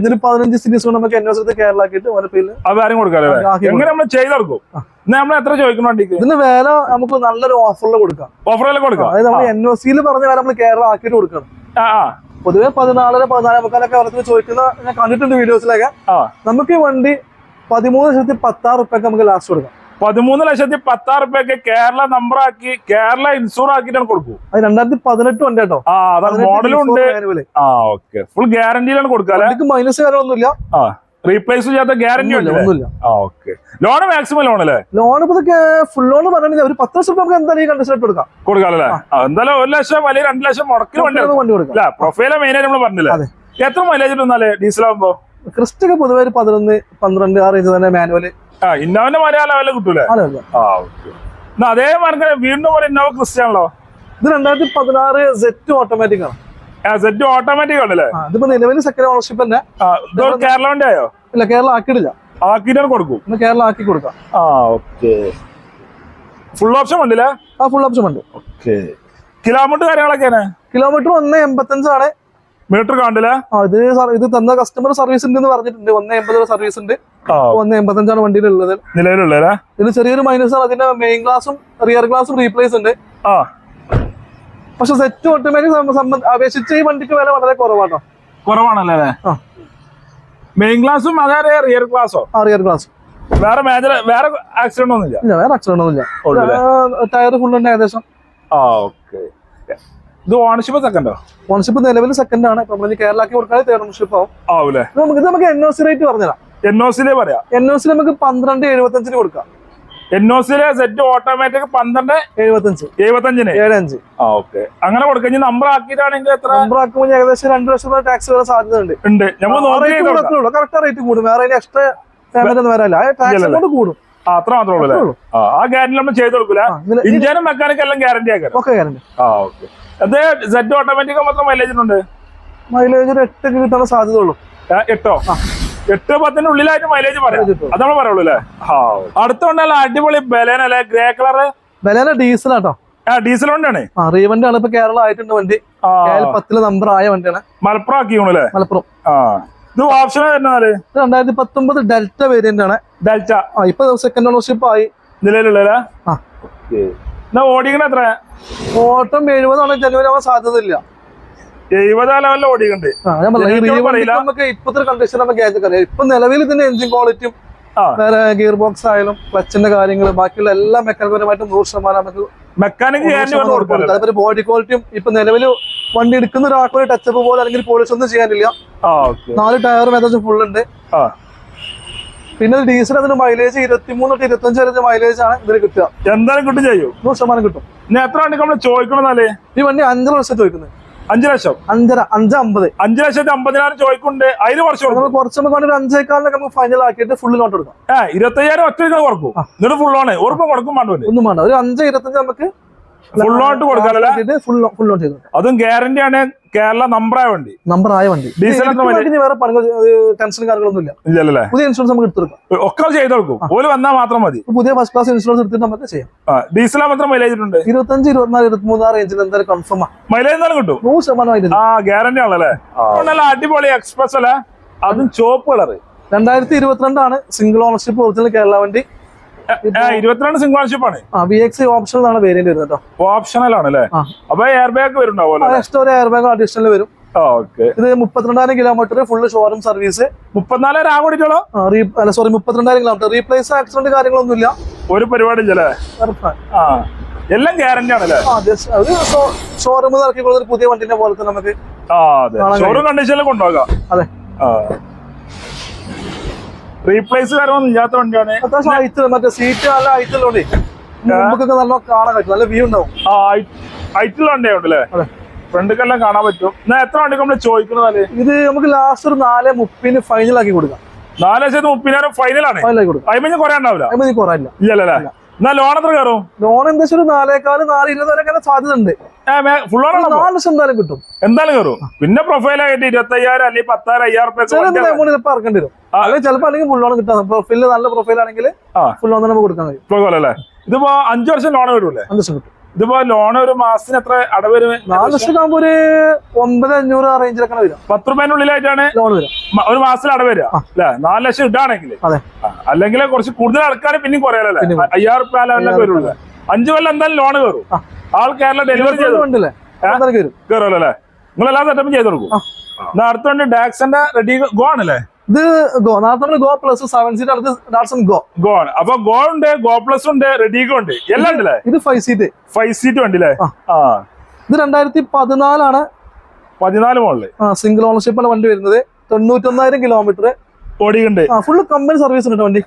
ഇതിന് പതിനഞ്ച് സീരീസ് നമുക്ക് അന്വേഷിച്ചിട്ട് കേരള ആക്കിയിട്ട് ഓരോ പേരിൽ അത് ആരും കൊടുക്കാല്ലേ എങ്ങനെ നമ്മൾ ചെയ്ത് കൊടുക്കും എന്നാ നമ്മൾ എത്ര ചോദിക്കണം വണ്ടിക്ക്? ഇതിന് വില നമുക്ക് നല്ലൊരു ഓഫറിൽ കൊടുക്കാം. ഓഫറിൽ കൊടുക്കാം. അതായത് നമ്മൾ എൻ ഒ സിയിൽ പറഞ്ഞ വില നമ്മൾ കേരള ആക്കിയിട്ട് കൊടുക്കണം. പൊതുവെ പതിനാലര പതിനാല് മുക്കാലൊക്കെ ഓരോരുത്തർ ചോദിക്കുന്ന ഞാൻ കണ്ടിട്ടുണ്ട് വീഡിയോസിലൊക്കെ നമുക്ക് ഈ വണ്ടി പതിമൂന്ന് ലക്ഷത്തി പത്താറ് റുപ്യൊക്കെ നമുക്ക് ലാസ്റ്റ് കൊടുക്കാം. പതിമൂന്ന് ലക്ഷത്തി പത്താറ് റുപ്യക്ക് കേരള നമ്പർ ആക്കി കേരള ഇൻഷൂർ ആക്കിയിട്ടാണ് കൊടുക്കും. അത് രണ്ടായിരത്തി പതിനെട്ട് വണ്ടി കേട്ടോ. ആ അതാണ് മോഡലും ഉണ്ട്. ആ ഓക്കെ ഫുൾ ഗ്യാരണ്ടിയിലാണ് കൊടുക്കുക മൈനസ് കാര്യമൊന്നുമില്ല ആ റീപ്ലേസ് ചെയ്യാത്ത ഗ്യാരണ്ടി ഒന്നുമില്ല ഓക്കെ ലോൺ മാക്സിമം ലോൺ അല്ലേ? ലോൺ ഇപ്പൊ ഫുൾ ലോൺ പറയണില്ല ഒരു പത്ത് ലക്ഷം രൂപ നമുക്ക് എന്തായാലും ഈ കൊടുക്കാം. കൊടുക്കാം കൊടുക്കാല്ലേ എന്തായാലും ഒരു ലക്ഷം അല്ലെങ്കിൽ രണ്ട് ലക്ഷം മുടക്കി വണ്ടി കൊടുക്കാം. അല്ല പ്രൊഫൈല മെയിൻ ആയിട്ട് നമ്മൾ പറഞ്ഞില്ല? എത്ര മൈലേജ് ഉണ്ടെന്നാലേ ഡീസൽ ആകുമ്പോ ക്രിസ്റ്റ് ഒക്കെ പൊതുവെ ഒരു പതിനൊന്ന് പന്ത്രണ്ട് ആ റേഞ്ച് തന്നെ മാനുവൽ. ആ ഇന്നോവന്റെ ആ ലെവലിൽ കിട്ടൂലേ? അതെ അതെ ആ ഓക്കെ. എന്നാ അതേ മാർക്ക് വീണ്ടും ഒരു ഇന്നോവ ക്രിസ്ത്യാണല്ലോ ഇത് രണ്ടായിരത്തി പതിനാറ് സെറ്റ് ഓട്ടോമാറ്റിക് ആണ് സെറ്റ് ഓട്ടോമാറ്റിക് ആണല്ലേ ഇതിപ്പോ നിലവിൽ സെക്കൻഡ് ഓണർഷിപ്പ് തന്നെ. കേരള ആയോ? ഇല്ല കേരള ആക്കിയിട്ടില്ല. ആക്കിയിട്ടാണ് കൊടുക്കും. ഇന്ന് കേരള ആക്കി കൊടുക്കാം. ആ ഓക്കെ. ഫുൾ ഓപ്ഷൻ ഉണ്ടല്ലേ? ആ ഫുൾ ഓപ്ഷൻ ഉണ്ട്. ഓക്കെ. കിലോമീറ്റർ കാര്യങ്ങളൊക്കെയാണ്? കിലോമീറ്റർ ഒന്ന് എൺപത്തഞ്ചാണ് മീറ്റർ കാണില്ലേ? അത് ഇത് ഇത് തന്ന കസ്റ്റമർ സർവീസ് ഉണ്ട് എന്ന് പറഞ്ഞിട്ടുണ്ട്. ഒന്ന് എൺപത് സർവീസ് ഉണ്ട്. ഒന്ന് എൺപത്തഞ്ചാണ് വണ്ടിയിൽ ഉള്ളത് നിലവിലുള്ളല്ലേ ഇതിന് ചെറിയൊരു മൈനസ് ആണ്. അതിന്റെ മെയിൻ ഗ്ലാസും റിയർ ഗ്ലാസും റീപ്ലേസ് ഉണ്ട്. ആ. പക്ഷെ സെറ്റ് ഓട്ടോമാറ്റിക് അപേക്ഷിച്ച് ഈ വണ്ടിക്ക് വില വളരെ കുറവാട്ടോ. കുറവാണല്ലേ. മെയിൻ ഗ്ലാസും അതേ റിയർ ഗ്ലാസോ ആ റിയർ ഗ്ലാസ് വേറെ മേജർ വേറെ ആക്സിഡന്റ് ഒന്നുമില്ല? ഇല്ല വേറെ ആക്സിഡന്റ് ഒന്നുമില്ല. ഇല്ല ടയർ ഫുൾ ഉണ്ട് ഏകദേശം. ആ ഓക്കെ ഇത് ഓണർഷിപ്പ് സെക്കൻഡോ ഓണർഷിപ്പ് നിലവിൽ സെക്കൻഡ് ആണ്. നമ്മൾ കേരളാക്കി കൊടുക്കാതെ തേർഡ് ഓണർഷിപ്പ് ആവും. ആവൂലേ? നമുക്ക് ഇത് നമുക്ക് എൻ ഒ സി റേറ്റ് പറഞ്ഞുതരാം. എൻ ഒ സിയിലെ പറയാം. എൻ ഒ സി നമുക്ക് പന്ത്രണ്ട് എഴുപത്തഞ്ചിന് കൊടുക്കാം. എൻ ഒ സിയിലെ സെറ്റ് ഓട്ടോമാറ്റിക് പന്ത്രണ്ട് എഴുപത്തഞ്ച്. എഴുപത്തഞ്ചിന്? ഏഴഞ്ച്. ആ ഓക്കെ അങ്ങനെ കൊടുക്കുക നമ്പർ ആക്കിയിട്ടാണെങ്കിൽ എത്ര? നമ്പർ ആക്കുമ്പോൾ ഏകദേശം രണ്ട് ലക്ഷം രൂപ ടാക്സ് വരാൻ സാധ്യത ഉണ്ട്. ഉണ്ട് നമ്മൾ. കറക്റ്റ് റേറ്റ് കൂടും വേറെ എക്സ്ട്രാ പേയ്മെന്റ് ഒന്നും വരാല്ല ടാക്സ്? കൂടും. അത്ര മാത്രമേ ഉള്ളൂ ആ ഗ്യാരണ്ടി നമ്മൾ ചെയ്ത് കൊടുക്കൂല? ആ, മെക്കാനിക്കെല്ലാം ഗ്യാരണ്ടി ആക്കാം ഓക്കെ ഗ്യാരണ്ടി ആ ഓക്കെ അത് സെറ്റ് ഓട്ടോമാറ്റിക് മാത്രം മൈലേജ് ഉണ്ട്? മൈലേജ് ഒരു എട്ട് കിട്ടാൻ സാധ്യത ഉള്ളൂ ഏ, എട്ടോ? എട്ട് പത്തിന്റെ ഉള്ളിലായിട്ട് മൈലേജ് പറയാം. അത് നമ്മൾ പറയുള്ളൂ അല്ലേ? അടുത്തുണ്ടല്ലോ അടിപൊളി ബലേന അല്ലേ? ഗ്രേ കളർ ബലേന ഡീസൽ ആട്ടോ. ആ ഡീസൽ വണ്ടിയാണ്? ആ റീവണ്ടി ആണ് ഇപ്പൊ കേരള ആയിട്ടുണ്ട് വണ്ടി. പത്തിൽ നമ്പർ ആയ വണ്ടിയാണ്. മലപ്പുറം ആക്കിയോണല്ലേ മലപ്പുറം. ആ. ഇത് ഓപ്ഷൻ രണ്ടായിരത്തി പത്തൊമ്പത് ഡെൽറ്റ വേരിയന്റ് ആണ്. ഡെൽറ്റ ആ ഇപ്പൊ സെക്കൻഡ് ഓണർഷിപ്പ് ആയി. നിലവിലുള്ള ആ. എന്നാ ഓടിക്കണ എത്ര ഓട്ടം എഴുപതാണ് ജനുവരി ആവാൻ സാധ്യത ഇല്ല എഴുപതാം ലെവലിൽ പറയില്ല. നമുക്ക് ഇപ്പത്തെ കണ്ടീഷൻ നമുക്ക് അറിയാം. ഇപ്പൊ നിലവിൽ തന്നെ എഞ്ചിൻ ക്വാളിറ്റിയും. വേറെ ഗിയർ ബോക്സ് ആയാലും ക്ലച്ചിന്റെ കാര്യങ്ങൾ ബാക്കിയുള്ള എല്ലാ മെക്കാനിക് നൂറ് ശതമാനം നമുക്ക് മെക്കാനിക് അതേപോലെ ബോഡി ക്വാളിറ്റിയും ഇപ്പൊ നിലവിൽ വണ്ടി എടുക്കുന്ന ഒരാൾക്കൊരു ടച്ചപ്പ് പോലെ അല്ലെങ്കിൽ പോളിഷ് ഒന്നും ചെയ്യാനില്ല. നാല് ടയറും ഏകദേശം ഫുൾ ഉണ്ട്. പിന്നെ ഡീസൽ അതിന് മൈലേജ് ഇരുപത്തിമൂന്ന് തൊട്ട് ഇരുപത്തഞ്ച് വരെ മൈലേജ് ആണ് ഇതിന് കിട്ടുക. എന്തായാലും കിട്ടും ചെയ്യും. നൂറ് ശതമാനം കിട്ടും. ഇനി എത്ര വണ്ടി നമ്മൾ ചോദിക്കണമെന്നാലേ ഈ വണ്ടി അഞ്ചര ലക്ഷം ചോദിക്കുന്നത് അഞ്ചു ലക്ഷം? അഞ്ചര അഞ്ച് അമ്പത്. അഞ്ചു ലക്ഷത്തി അമ്പതിനായിരം ചോദിക്കുന്നുണ്ട്. അതിന് കുറച്ച് നമ്മൾ കുറച്ച് നമുക്ക് ഒരു അഞ്ചേക്കാലിനൊക്കെ നമുക്ക് ഫൈനൽ ആക്കിയിട്ട് ഫുൾ നോട്ട് കൊടുക്കാം. ഏ ഇരുപത്തയ്യായിരം ഒറ്റ കുറക്കും എന്നിട്ട് ഫുൾ ആണ് ഉറപ്പ് കൊടുക്കും വേണ്ട ഒന്നും വേണ്ട. ഒരു അഞ്ച് ഇരുപത്തഞ്ച് നമുക്ക് ഫുൾ ലോൺ കൊടുക്കാനല്ലേ? ഫുൾ ഫുൾ നോട്ട് ചെയ്തു അതും ഗ്യാരണ്ടി ആണ്. കേരള നമ്പറായ വണ്ടി. നമ്പർ ആയ വണ്ടി. ഡീസൽ വേറെ പണികൾ ടെൻഷൻ കാര്യങ്ങളൊന്നും ഇല്ല ഇല്ലല്ലേ പുതിയ ഇൻഷുറൻസ് നമുക്ക് എടുത്തെടുക്കാം. ഒക്കെ ചെയ്ത് കൊടുക്കും. ഓൽ വന്നാൽ മാത്രം മതി. പുതിയ ഫസ്റ്റ് ക്ലാസ് ഇൻഷുറൻസ് എടുത്തിട്ട് നമുക്ക് ചെയ്യാം. ഡീസൽ മാത്രം മൈലേജ് ഉണ്ട് ഇരുപത്തഞ്ച് ഇരുപത്തിനാല് ഇരുപത്തിമൂന്ന് റേഞ്ചിൽ എന്തായാലും കൺഫേം ആ. മൈലേജ് എന്തായാലും കിട്ടും. നൂറ് ശതമാനം ആ ഗ്യാരണ്ടി ആണല്ലേ നല്ല അടിപൊളി എക്സ്പ്രസ് അല്ലേ? അതും ചോപ്പ് കളറ് രണ്ടായിരത്തി ഇരുപത്തിരണ്ടാണ് സിംഗിൾ ഓണർഷിപ്പ് ഒറിജിനൽ കേരള വണ്ടി. ഇരുപത്തിരണ്ട് സിംഗിൾ ആണ്. ആ വി എക്സ് ഓപ്ഷൻ ആണ് വേരിയന്റ് വരുന്നത് കേട്ടോ ഓപ്ഷണൽ ആണ് അല്ലേ? ആ. അപ്പൊ എയർ ബാഗ് വരുന്നുണ്ടാവുമല്ലോ എക്സ്ട്രാ ഒരു എയർ ബാഗ് അഡീഷണൽ വരും ഇത് മുപ്പത്തിരണ്ടായിരം കിലോമീറ്റർ ഫുള്ള് ഷോറൂം സർവീസ് മുപ്പത്തിനാലായിരം രാ കൂടിയിട്ടുള്ളോ അല്ല സോറി മുപ്പത്തിരണ്ടായിരം കിലോമീറ്റർ റീപ്ലേസ് ആക്സിഡന്റ് കാര്യങ്ങളൊന്നുമില്ല. ഒരു പരിപാടി ഇല്ലല്ലേ ആ എല്ലാം ഗ്യാരണ്ടി ആണല്ലേ ആ, just ഒരു ഷോറൂം ഇറക്കി കൊടുത്തൊരു പുതിയ വണ്ടിന്റെ പോലെ നമുക്ക് ആ ഷോറൂം കണ്ടീഷനിൽ കൊണ്ടുപോകാം. അതെ. ആ. റീപ്ലേസ് കാര്യമൊന്നും ഇല്ലാത്ത വണ്ടിയാണ്. അത്യാവശ്യം ഹൈറ്റ് മറ്റേ സീറ്റ് നല്ല ഹൈറ്റ് നമുക്കൊക്കെ നല്ല കാണാൻ പറ്റും. നല്ല വ്യൂ ഉണ്ടാവും. ആ ഹൈറ്റുള്ള വണ്ടിയാ ഉണ്ടല്ലേ? ഫ്രണ്ടിക്കെല്ലാം കാണാൻ പറ്റും. എന്നാ എത്ര വണ്ടി നമ്മൾ ചോദിക്കുന്നത് ഇത് നമുക്ക് ലാസ്റ്റ് ഒരു നാല് മുപ്പിന് ഫൈനൽ ആക്കി കൊടുക്കാം. നാല് ലക്ഷത്തി മുപ്പതിനായിരം ഫൈനലാണ് ഫൈനൽ ആക്കി കൊടുക്കാം. അതിന് കുറെ ഉണ്ടാവില്ല? അതിന് കുറയില്ല ഇല്ലല്ലേ? എന്നാ ലോൺ എത്ര കയറും? ലോൺ എന്താ ഒരു നാലേക്കാൽ നാല് ഇരുപത് വരെ സാധ്യത ഉണ്ട് ഫുൾ ഒരു നാല് ലക്ഷം എന്തായാലും കിട്ടും. എന്തായാലും കയറും. പിന്നെ പ്രൊഫൈലായിട്ട് ഇരുപത്തി അയ്യായിരം അല്ലെങ്കിൽ പത്തായിരം അയ്യായിരം എമൗണ്ട് ചിലപ്പോൾ ഇറക്കേണ്ടി വരും. അല്ലെങ്കിൽ ചിലപ്പോൾ അല്ലെങ്കിൽ ഫുൾ ലോൺ കിട്ടാം. പ്രൊഫൈൽ നല്ല പ്രൊഫൈൽ ആണെങ്കിൽ ഫുൾ ലോൺ തന്നെ കൊടുക്കാൻ കഴിയും. അല്ലേ? ഇതിപ്പോ അഞ്ചു വർഷം ലോൺ കിട്ടൂലേ? അഞ്ച് വർഷം കിട്ടും. ഇതിപ്പോ ലോൺ ഒരു മാസത്തിന് എത്ര അടവ് വരും? നാല് ലക്ഷം ആകുമ്പോൾ ഒരു ഒമ്പത് അഞ്ഞൂറ് ആ റേഞ്ചിലൊക്കെ വരും. പത്ത് റുപ്യനുള്ളിലായിട്ടാണ് ലോൺ വരും. ഒരു മാസത്തിൽ അടവ് വരിക. അല്ലെ? നാല് ലക്ഷം ഇടാണെങ്കിൽ അതെ. അല്ലെങ്കിൽ കുറച്ച് കൂടുതൽ ആൾക്കാർ പിന്നെയും കുറയാലല്ലേ? അയ്യായിരം റുപ്യ ലെവലിലൊക്കെ വരുള്ളൂ അഞ്ചു കൊല്ലം എന്തായാലും ലോൺ കയറും. ആൾ കേരള ഡെലിവറി ചെയ്തു വണ്ടില്ലേ എന്തായാലും വരും കയറുമല്ലോ അല്ലേ? നിങ്ങൾ എല്ലാ സെറ്റപ്പും ചെയ്ത് കൊടുക്കും. അടുത്തോണ്ട് ഡാക്സിന്റെ അടുത്ത വണ്ടി ഡാക്സന്റെ റെഡി ഗോ ആണല്ലേ? ഇത് ഗോ നാളെ നമ്മൾ ഗോ പ്ലസ് സെവൻ സീറ്റ് അടുത്ത് ഡാറ്റ്സൺ ഗോ. ഗോ ആണ്. അപ്പൊ ഗോ ഉണ്ട് ഗോ പ്ലസ് ഉണ്ട് റെഡിഗോ ഉണ്ട്. എല്ലാം ഉണ്ടല്ലേ? ഇത് ഫൈവ് സീറ്റ് ഫൈവ് സീറ്റ് വണ്ടി അല്ലേ ആ. ഇത് രണ്ടായിരത്തി പതിനാലാണ് പതിനാല് മോളിൽ സിംഗിൾ ഓണർഷിപ്പാണ് വണ്ടി വരുന്നത്. തൊണ്ണൂറ്റൊന്നായിരം കിലോമീറ്റർ ഓടിയുണ്ട് ഫുള്ള് കമ്പനി സർവീസ് ഉണ്ട് വണ്ടി.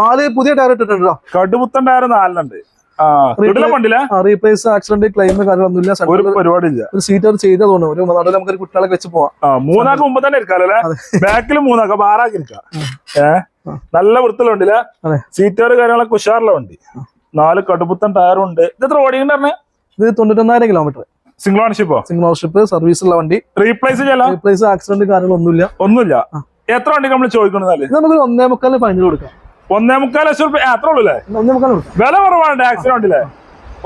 നാല് പുതിയ ടയർ ഇട്ടിട്ടുണ്ടോ കടുപുത്തൻ ടയർ നാലിനുണ്ട്. റീപ്ലേസ് ആക്സിഡന്റ് ക്ലെയിം കാര്യങ്ങളൊന്നുമില്ല ഒരു സെൻട്രൽ പരിപാടി ഇല്ല ഒരു സീറ്റ് ചെയ്തത് തോന്നുന്നു. ഒരു നടുവിൽ നമുക്ക് ഒരു കുട്ടികളൊക്കെ വെച്ച് പോവാം. മൂന്നാക്ക് മുമ്പ് തന്നെ ഇരിക്കാല്ലേ അതെ. ബാക്കിൽ മൂന്നാക്ക ആറാക്കി ഇരിക്കാം. നല്ല വൃത്തിലുണ്ടില്ല സീറ്റർ കാര്യങ്ങളൊക്കെ ഉഷാറുള്ള വണ്ടി. നാല് കടുപ്പുത്തൻ ടയറും ഉണ്ട്. ഇത് എത്ര ഓടിയുണ്ട് പറഞ്ഞ? ഇത് തൊണ്ണൂറ്റൊന്നായിരം കിലോമീറ്റർ സിംഗിൾ ഓണർഷിപ്പോ സിംഗിൾ ഓണർഷിപ്പ് സർവീസ് ഉള്ള വണ്ടി. റീപ്ലേസ് റീപ്ലേസ് ആക്സിഡന്റ് കാര്യങ്ങളൊന്നുമില്ല. ഒന്നുമില്ല. എത്ര വണ്ടി നമ്മൾ ചോദിക്കണമെന്നാൽ നമുക്ക് ഒന്നേ മുക്കാൽ ഫൈനൽ കൊടുക്കാം. ഒന്നേ മുക്കാൽ ലക്ഷം രൂപ അത്ര ഉള്ളൂ അല്ലേ വില കുറവാണ് ടാക്സിന് വണ്ടിയിലെ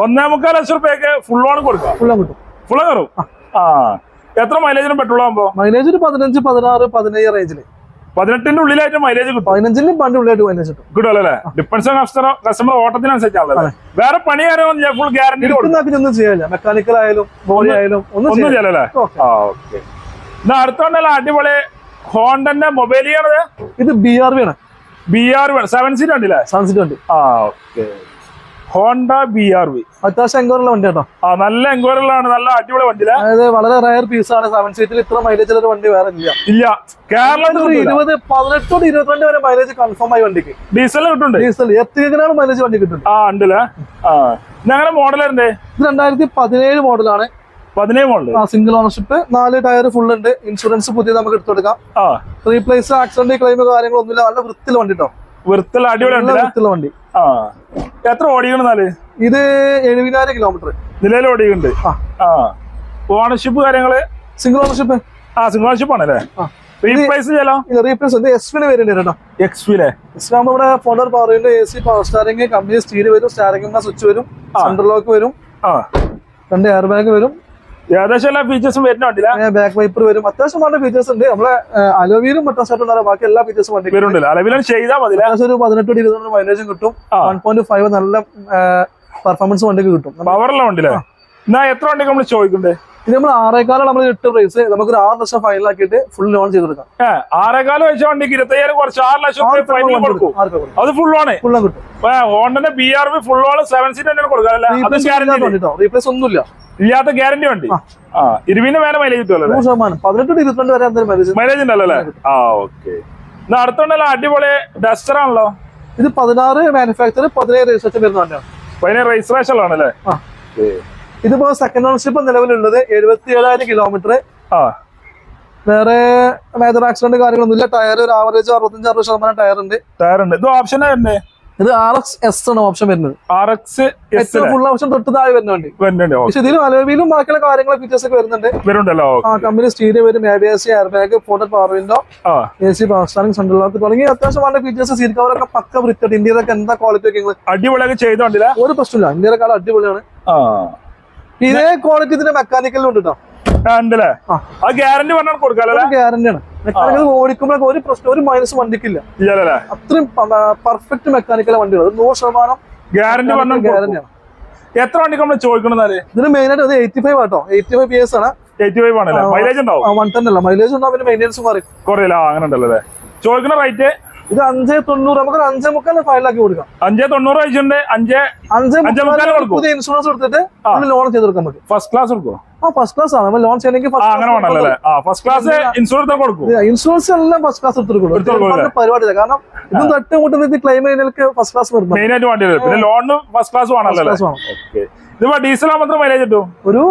ഒന്നേ മുക്കാൽ ലക്ഷം റുപ്യക്ക് ഫുൾ ഓൺ കൊടുക്കാം. ഫുള്ളാൻ കറും ഫുള്ള് കയറും ആ. എത്ര മൈലേജിന് പെട്രോൾ ആകുമ്പോ മൈലേജ് ഒരു പതിനഞ്ച് പതിനാറ് പതിനേഴ് റേഞ്ചിൽ പതിനെട്ടിന്റെ ഉള്ളിലായിട്ട് മൈലേജ് കിട്ടും. പതിനഞ്ചിന് പണ്ട് ഉള്ളിലായിട്ട് മൈലേജ് കിട്ടും. കിട്ടുമല്ലോ അല്ലേ? ഡിപ്പെൻസ് കസ്റ്റമർ കസ്റ്റമർ ഓട്ടത്തിനനുസരിച്ചാണല്ലോ വേറെ പണി കാര്യം ഫുൾ ഗ്യാരണ്ടി ഒന്നും ചെയ്യാനില്ല മെക്കാനിക്കൽ ആയാലും ബോഡി ആയാലും ഒന്നും ഒന്നും ചെയ്യലല്ലേ ഓക്കെ. എന്നാ അടുത്തോണ്ടല്ല അടിപൊളി ഹോണ്ടന്റെ മൊബൈൽ ഇത് ബി ആർ വി ആണ്. B R V seven seat ഉണ്ടല്ലേ സീറ്റ് വണ്ടി. ആ okay Honda B R V അത്യാവശ്യം എൻക്വയറുള്ള വണ്ടി കേട്ടോ. ആ നല്ല എൻക്വയറുള്ളതാണ് നല്ല അടിപൊളി വണ്ടിയില്ല? അതായത് വളരെ റയർ പീസ് ആണ് സെവൻ സീറ്റിൽ ഇത്ര മൈലേജ് ഉള്ള വണ്ടി വേറെ ഇല്ല. ഇല്ല. കേരളത്തിൽ ഇരുപത് പതിനെട്ട് തൊട്ട് ഇരുപത്തിരണ്ട് വരെ മൈലേജ് കൺഫേം ആയി വണ്ടിക്ക്. ഡീസൽ കിട്ടുന്നുണ്ട്. ഡീസൽ എത്തിയതിനാണ് മൈലേജ് വണ്ടി കിട്ടുന്നത്. ആ ഉണ്ടല്ലേ? ആ. ഞങ്ങളുടെ മോഡൽ എന്തേ ഇത് രണ്ടായിരത്തി പതിനേഴ് മോഡലാണ് പതിനേഴ് മോഡൽ. ആ സിംഗിൾ ഓണർഷിപ്പ് നാല് ടയർ ഫുൾ ഉണ്ട്. ഇൻഷുറൻസ് പുതിയ നമുക്ക് എടുത്തെടുക്കാം. റീപ്ലേസ് ആക്സിഡന്റ് ക്ലെയിം കാര്യങ്ങളൊന്നുമില്ല നല്ല വൃത്തിയിൽ വണ്ടി കേട്ടോ വൃത്തിൽ അടിപൊളി നല്ല വണ്ടി. എത്ര ഓടിക്കണെന്നാൽ ഇത് എഴുപതിനായിരം കിലോമീറ്റർ നിലയിൽ ഓടിയുണ്ട് ഓണർഷിപ്പ് കാര്യങ്ങൾ? സിംഗിൾ ഓണർഷിപ്പ് ആ സിംഗിൾ ഓണർഷിപ്പ് ആണല്ലേ. റീപ്ലേസ് ചെയ്യാലോ റീപ്ലേസ് ഇത് എസ് വിന് വരുന്നുണ്ട് കേട്ടോ. എക്സ് വിലെ ഇവിടെ von der power window A C power steering company steel വരും സ്റ്റാറിംഗ് സ്വിച്ച് വരും. സെൻട്രൽ ലോക്ക് വരും രണ്ട് എയർ ബാഗ് വരും ഏകദേശം എല്ലാ ഫീച്ചേഴ്സും വരുന്ന വണ്ടിയില്ല ബാക്ക് വൈപ്പർ വരും. അത്യാവശ്യം നല്ല ഫീച്ചേഴ്സ് ഉണ്ട്. നമ്മളെ അലോവിയിലും മറ്റോ സ്റ്റാർട്ട് ഉണ്ടാകും ബാക്കി എല്ലാ ഫീച്ചേഴ്സും വണ്ടി വരുന്നുണ്ടല്ലോ? അലവിലാണ് ചെയ്താൽ മതി ഏകദേശം ഒരു പതിനെട്ട് തൊട്ട് ഇരുപത് മൈലേജും കിട്ടും. വൺ പോയിന്റ് ഫൈവ് നല്ല പെർഫോമൻസ് വണ്ടിക്ക് കിട്ടും. പവറുള്ള വണ്ടിയില്ലേ? എന്നാ എത്ര വണ്ടി നമ്മൾ ചോദിക്കണ്ടേ? ഇത് നമ്മൾ ആറേക്കാലം നമ്മൾ ഇട്ട പ്രൈസ് നമുക്ക് ഒരു ആറ് ലക്ഷം ഫൈനൽ ആക്കിയിട്ട് ഫുൾ ലോൺ ചെയ്ത് കൊടുക്കാം. ആറേക്കാലം വെച്ച വണ്ടിക്ക് ഇരുപത്തയ്യായിരം കുറച്ച് ആറ് ലക്ഷം ഫൈനൽ കൊടുക്കും. അത് ഫുൾ ആണ് ഫുൾ കിട്ടും. ഹോണ്ടന്റെ B R B full on seven seat replace ഒന്നുമില്ല. ഇല്ലാത്ത ഗ്യാരണ്ടി വണ്ടി? ഇരുവിന് മേലെ മൈലേജ് കിട്ടുമല്ലോ ശതമാനം. പതിനെട്ട് ഇരുപത്തിരണ്ട് വരെ മൈലേജ് ഉണ്ടല്ലോ അല്ലേ? ആ ഓക്കെ. അടുത്തുണ്ടല്ലോ അടിപൊളി ഡസ്റ്റർ ആണല്ലോ. ഇത് പതിനാറ് മാനുഫാക്ചർ പതിനേഴ് രജിസ്ട്രേഷൻ വരുന്ന വണ്ടിയാണ്. അതിന് രജിസ്ട്രേഷൻ ആണല്ലേ. ഇതിപ്പോ സെക്കൻഡ് ഓണർഷിപ്പ് നിലവിലുള്ളത് എഴുപത്തി ഏഴായിരം കിലോമീറ്റർ ആ. വേറെ മേജർ ആക്സിഡന്റ് കാര്യങ്ങളൊന്നുമില്ല. ടയർ ഒരു ആവറേജ് അറുപത്തഞ്ച് അറുപത് ശതമാനം ടയർ ഉണ്ട്. ടയർ ഉണ്ട്. ഇത് ഓപ്ഷൻ ഇത് ആർ എക്സ് എസ് ആണ് ഓപ്ഷൻ വരുന്നത്. ആർ എക്സ് എസ് ഏറ്റവും ഫുൾ ഓപ്ഷൻ തൊട്ട് താഴെ വരുന്ന വരുന്നുണ്ട്. പക്ഷെ ഇതിലും അലോവിയിലും ബാക്കിയുള്ള കാര്യങ്ങൾ ഫീച്ചേഴ്സ് ഒക്കെ വരുന്നുണ്ട്. വരുന്നുണ്ടല്ലോ. ആ കമ്പനി സ്റ്റീരിയോ വരും A B S air bag photo power window A C power steering central lock തുടങ്ങി അത്യാവശ്യം വേണ്ട ഫീച്ചേഴ്സ് സീറ്റ് കവർ ഒക്കെ പക്ക വൃത്തിയായിട്ട്. ഇന്ത്യയിലൊക്കെ എന്താ ക്വാളിറ്റി ഒക്കെ അടിപൊളിയൊക്കെ ചെയ്തോണ്ടില്ല? ഒരു പ്രശ്നമില്ല ഇന്ത്യയിലെ അടിപൊളിയാണ്. ആ. ഇതേ ക്വാളിറ്റി ഇതിന്റെ മെക്കാനിക്കലും ഉണ്ട് കേട്ടോ ആ, ഉണ്ടല്ലേ? ആ. ആ ഗ്യാരണ്ടി പറഞ്ഞാൽ കൊടുക്കാല്ലേ? ഗ്യാരണ്ടിയാണ് മെക്കാനിക്കൽ ഓടിക്കുമ്പോഴൊക്കെ ഒരു പ്രശ്നം ഒരു മൈനസ് വണ്ടിക്കില്ല. അത്രയും പെർഫെക്റ്റ് മെക്കാനിക്കൽ വണ്ടികൾ. നൂറ് ശതമാനം ഗ്യാരണ്ടി പറഞ്ഞാൽ ഗ്യാരണ്ടിയാണ് എത്ര വണ്ടിക്ക് നമ്മൾ ചോദിക്കണെന്നാൽ ഇതിന് മെയിൻ ആയിട്ട് eighty five auto eighty five P S ആണ്. എയ്റ്റി ഫൈവ് ആണല്ലേ മൈലേജ് ഉണ്ടാവും? വൺ ടെൻ അല്ല. മൈലേജ് ഉണ്ടാവും പിന്നെ മെയിന്റെനൻസ് മാറി കുറയില്ല. അങ്ങനെ ഉണ്ടല്ലോ അല്ലേ? ചോദിക്കുന്ന റേറ്റ് ഇത് അഞ്ചേ തൊണ്ണൂറ്. നമുക്ക് അഞ്ചേ മുക്കാൽ ഫയലാക്കി കൊടുക്കാം. അഞ്ചേ തൊണ്ണൂറ് വെച്ചിട്ടുണ്ട് അഞ്ചേ അഞ്ചേ മുക്കാൽ പുതിയ ഇൻഷുറൻസ് എടുത്തിട്ട്. ലോൺ ചെയ്ത് നമുക്ക്. ഫസ്റ്റ് ക്ലാസ് കൊടുക്കും ആ ഫസ്റ്റ് ക്ലാസ് ആണ്. ലോൺ ചെയ്യണമെങ്കിൽ ഫസ്റ്റ് ക്ലാസ് ഇൻഷുറൻസ് കൊടുക്കും ഇൻഷുറൻസ് എല്ലാം ഫസ്റ്റ് ക്ലാസ് എടുത്തിട്ടുള്ളൂ. എടുത്തിട്ടുള്ളൂ, പരിപാടി കാരണം ഇതും തട്ട് കൂട്ടുന്നത് ക്ലെയിം ചെയ്യുന്നവർക്ക് ഫസ്റ്റ് ക്ലാസ് വരുന്നത് മെയിൻ ആയിട്ട് വേണ്ടി പിന്നെ ലോണിന് ഫസ്റ്റ് ക്ലാസ് വേണമല്ലോ ഇതിപ്പോ ഡീസൽ മാത്രം മൈലേജ് കിട്ടും? ഒരു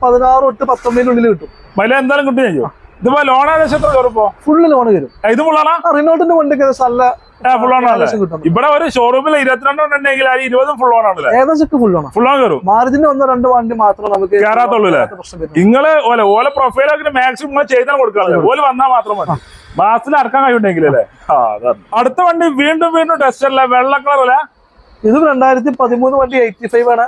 പതിനാറ് തൊട്ട് പത്തൊമ്പതിനുള്ളിൽ കിട്ടും. മൈലേജ് എന്തായാലും കിട്ടും ഇതിപ്പോ ലോൺ ഏകദേശം എത്ര കയറിപ്പോ ഫുള്ള് ലോൺ കയറും ഇത് ഫുള്ളാണോ റിനോട്ടിന്റെ വണ്ടിക്ക് നല്ല ഇവിടെ ഒരു ഷോറൂമിൽ ഇരുപത്തിരണ്ട് ഉണ്ടെങ്കിൽ അത് ഇരുപതും ഫുൾ ഓൺ ആണല്ലേ? ഏകദേശം ഫുൾ ഓൺ ഫുൾ ഓൺ കയറും മാർജിന് ഒന്നോ രണ്ടോ വണ്ടി മാത്രം നമുക്ക് കയറാത്തുള്ളൂ നിങ്ങൾ ഓലെ ഓല പ്രൊഫൈലൊക്കെ മാക്സിമം നിങ്ങൾ ചെയ്താൽ കൊടുക്കാറില്ല? ഓൽ വന്നാൽ മാത്രം മതി. മാസത്തിൽ അടക്കാൻ കഴിയുണ്ടെങ്കിൽ അല്ലേ? അടുത്ത വണ്ടി വീണ്ടും വീണ്ടും ടെസ്റ്റ് അല്ല? വെള്ള കളർ അല്ലേ? ഇതും രണ്ടായിരത്തി പതിമൂന്ന് വണ്ടി എയ്റ്റി ഫൈവ് ആണ്.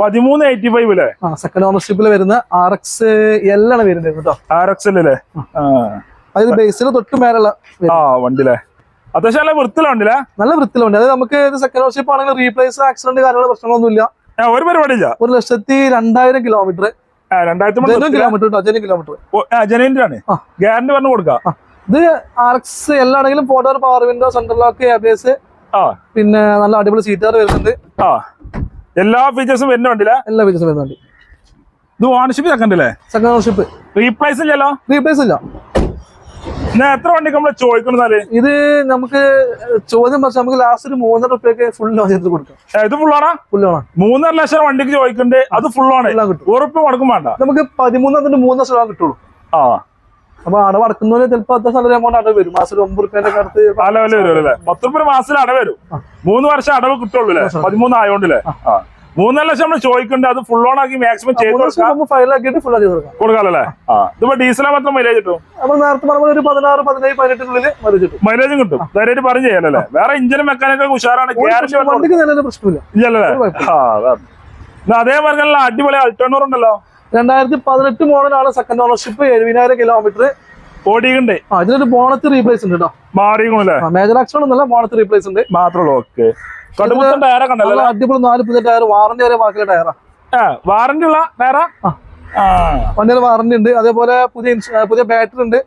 പതിമൂന്ന് എയ്റ്റി ഫൈവ് അല്ലേ സെക്കൻഡ് ഓണർഷിപ്പിൽ വരുന്ന ആർ എക്സ് എൽ ആണ് വരുന്നത് കേട്ടോ. ആർ എക്സ് അല്ലേ അതായത് ബേസിൽ തൊട്ട് മേലുള്ള ആ വണ്ടിയില്ലേ അത്യാവശ്യം നല്ല വൃത്തിലുണ്ടല്ലേ നല്ല വൃത്തിലുണ്ട് അതായത് നമുക്ക് സെക്കൻഡ് ഓണർഷിപ്പ് ആണെങ്കിൽ റീപ്ലേസ് ആക്സിഡന്റ് കാര്യങ്ങൾ പ്രശ്നങ്ങളൊന്നുമില്ല. ഒരു പരിപാടിയില്ല. ഒരു ലക്ഷത്തി രണ്ടായിരം കിലോമീറ്റർ കിലോമീറ്റർ കിലോമീറ്റർ ജനുവിന്റെ ആണ്. ഗ്യാരണ്ടി പറഞ്ഞു കൊടുക്കാം. ഇത് ആർ എക്സ് എൽ ആണെങ്കിലും ഫോട്ടോ പവർ വിൻഡോ സെൻട്രൽ ലോക്ക് ആ. പിന്നെ നല്ല അടിപൊളി സീറ്റാർ വരുന്നുണ്ട്. ആ. എല്ലാ ഫീച്ചേഴ്സും വരുന്ന വണ്ടിയില്ലേ എല്ലാ ഫീച്ചേഴ്സും വരുന്നുണ്ട് ഇത് ഓണർഷിപ്പ് സെക്കൻഡ് അല്ലേ? സെക്കൻഡ് ഓണർഷിപ്പ് റീപ്ലേസ് ഇല്ലല്ലോ? റീപ്ലേസ് ഇല്ല. എത്ര വണ്ടിക്ക് നമ്മൾ ചോദിക്കണെന്നാൽ ഇത് നമുക്ക് ചോദ്യം പക്ഷെ നമുക്ക് ലാസ്റ്റ് ഒരു മൂന്നര റുപ്യൊക്കെ ഫുൾ ലോൺ ചെയ്ത് കൊടുക്കാം. ഇത് ഫുൾ ആണോ ഫുൾ ആണോ മൂന്നര ലക്ഷം വണ്ടിക്ക് ചോദിക്കണ്ടേ അത് ഫുൾ ആണ് ഉറപ്പ് മുടക്കും വേണ്ട. നമുക്ക് പതിമൂന്നാം മൂന്ന് ലക്ഷം രൂപ കിട്ടുള്ളൂ. ആ. അപ്പൊ അടവ് അടക്കുന്നവര് ചിലപ്പോ അത്യാവശ്യം സാലറി എമൗണ്ട് അടവ് വരും. മാസം ഒരു ഒമ്പത് റുപ്യന്റെ അടുത്ത് പത്ത് റുപ്യ മാസത്തിൽ അടവ് വരും. മൂന്ന് വർഷം അടവ് കിട്ടുള്ളൂ അല്ലേ പതിമൂന്ന് ആയോണ്ടല്ലേ ആ. മൂന്നര ലക്ഷം നമ്മൾ ചോദിക്കുന്നുണ്ട് അത് ഫുൾ ഓൺ ആക്കി മാക്സിമം ചെയ്ത് കൊടുക്കാമല്ലേ ഇതിപ്പോ ഡീസലാ മാത്രം മൈലേജ് കിട്ടും? മൈലേജും കിട്ടും. ധൈര്യമായിട്ട് പറഞ്ഞ് ചെയ്യാലല്ലേ വേറെ ഇഞ്ചിനും മെക്കാനിക്കൊക്കെ ഉഷാറാണ്. പ്രശ്നമില്ല. ഇല്ലല്ലേ അതേ. പറഞ്ഞ അടിപൊളി അൾട്ടോണൂർ ഉണ്ടല്ലോ. രണ്ടായിരത്തി പതിനെട്ട് മോഡലാണ് സെക്കൻഡ് ഓണർഷിപ്പ് എഴുപതിനായിരം കിലോമീറ്റർ ഓടിയുണ്ട് ആ ഇതിനൊരു ബോണത്ത് റീപ്ലേസ് ഉണ്ട് കേട്ടോ. മേജർ ആക്സിഡന്റ് ഒന്നല്ല ബോണത്ത് റീപ്ലേസ് ഉണ്ട്. മാത്രമേ ഓക്കെ അടിപൊളി നാല് പുതിയ ടയർ വാറന്റി വരെ ബാക്കിയുള്ള ടയറാ ആ. വാറന്റി ഉള്ള ടയറാ വാറന്റി ഉണ്ട്. അതേപോലെ പുതിയ പുതിയ ബാറ്ററി ഉണ്ട്.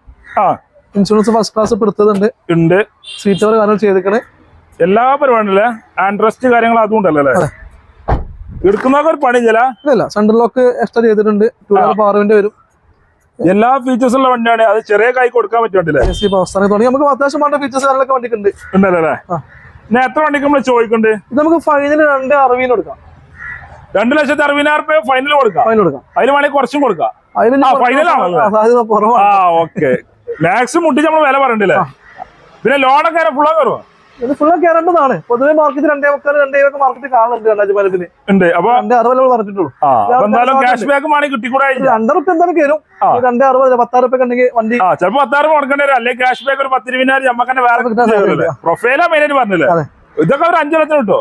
ഇൻഷുറൻസ് ഫസ്റ്റ് ക്ലാസ് എടുത്തതുണ്ട്. ഉണ്ട്. സീറ്റ് കവർ കാര്യങ്ങൾ ചെയ്തിക്കണ് എല്ലാ പരിപാടിയില്ലേ ആൻഡ്രസ്റ്റ് കാര്യങ്ങൾ അതും ഉണ്ടല്ലോ അല്ലേ? ഒരു ഇല്ല സെൻട്രൽ ലോക്ക് എക്സ്ട്രാ ചെയ്തിട്ടുണ്ട്. ടൂ പവർ വരും. എല്ലാ ഫീച്ചേഴ്സ് ഉള്ള വണ്ടിയാണ്. അത് ചെറിയ കൈ കൊടുക്കാൻ പവർ നമുക്ക് അത്യാവശ്യം വേണ്ട ഫീച്ചേഴ്സ് കാര്യങ്ങളൊക്കെ വണ്ടിക്ക് ഉണ്ട് ഉണ്ടല്ലോ ഞാൻ എത്ര വണ്ടിക്ക് നമ്മൾ ചോദിക്കുന്നുണ്ട്? ഇത് നമുക്ക് ഫൈനൽ രണ്ട് അറുപതിന് കൊടുക്കാം. രണ്ട് ലക്ഷത്തി അറുപതിനായിരം രൂപ ഫൈനൽ കൊടുക്കാം. ഫൈനൽ കൊടുക്കാം. അതിന് വേണമെങ്കിൽ കുറച്ചും കൊടുക്കാം. ഫൈനൽ ആണല്ലോ. ഓക്കെ മാക്സിമം മുട്ടിച്ച് നമ്മൾ വില പറയണ്ടല്ലേ? പിന്നെ ലോണൊക്കെ ഫുള്ളാ കയറുമോ ഇത് ഫുള്ള് കയറേണ്ടതാണ് പൊതുവെ മാർക്കറ്റ് രണ്ടേ മുക്കാൽ രണ്ടേ ഒക്കെ മാർക്കറ്റ് കാണുന്നുണ്ട് രണ്ടാഴ്ച പതിനെട്ടിന് ഉണ്ട്. അപ്പൊ രണ്ടേ അറുപത് നമ്മൾ പറഞ്ഞിട്ടുള്ളൂ. ക്യാഷ് ബാക്ക് വേണമെങ്കിൽ കിട്ടിക്കൂടാ രണ്ടര റുപ്യ എന്തായാലും കയറും രണ്ടേ അറുപത് പത്താറ് റുപ്യ ഉണ്ടെങ്കിൽ വണ്ടി ചിലപ്പോ പത്താറ് കൊടുക്കേണ്ടി വരും. അല്ലെങ്കിൽ ക്യാഷ് ബാക്ക് ഒരു പത്ത് രൂപ നമുക്ക് തന്നെ വേറെ. പ്രൊഫൈലാ മെയിനായിട്ട് പറഞ്ഞില്ലേ? അതെ. ഇതൊക്കെ ഒരു അഞ്ചു ലക്ഷം കിട്ടോ.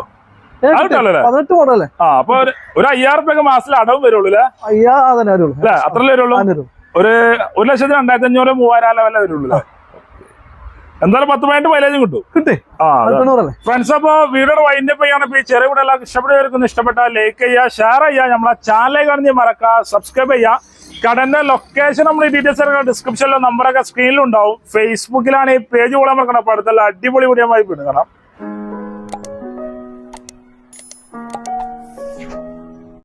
അത്? പതിനെട്ട് മോഡലല്ലേ ആ അപ്പൊ ഒരു- അയ്യായിരം മാസത്തിൽ അടവും വരുള്ളൂ അല്ലേ? അയ്യാ അതന്നെ വരുള്ളൂ. അല്ലേ? അത്രല്ലേ വരുള്ളൂ? ഒരു ഒരു ലക്ഷത്തി രണ്ടായിരത്തി അഞ്ഞൂറ് മൂവായിരം ലെവലെ വരുള്ളൂ എന്തായാലും പത്ത് പതിനെട്ട് മൈലേജും കിട്ടും. കിട്ടി. ഫ്രണ്ട്സ് അപ്പൊ വീടോട് വൈൻഡപ്പ് ചെയ്യാണ് ഇപ്പൊ ഈ ചെറിയ വീഡിയോ എല്ലാവർക്കും ഇഷ്ടപ്പെട്ടവർക്കൊന്ന് ഇഷ്ടപ്പെട്ടാൽ ലൈക്ക് ചെയ്യുക ഷെയർ ചെയ്യുക. നമ്മളെ ചാനലിൽ കാണിച്ച് മറക്കുക സബ്സ്ക്രൈബ് ചെയ്യുക. കടന്റെ ലൊക്കേഷൻ നമ്മൾ ഡീറ്റെയിൽസ് ഡിസ്ക്രിപ്ഷനിലെ നമ്പറൊക്കെ സ്ക്രീനിലുണ്ടാവും ഫേസ്ബുക്കിലാണ് ഈ പേജ് കൂടെ മറക്കണം അപ്പൊ അടുത്തുള്ള അടിപൊളി വീഡിയോ ആയി വിടുക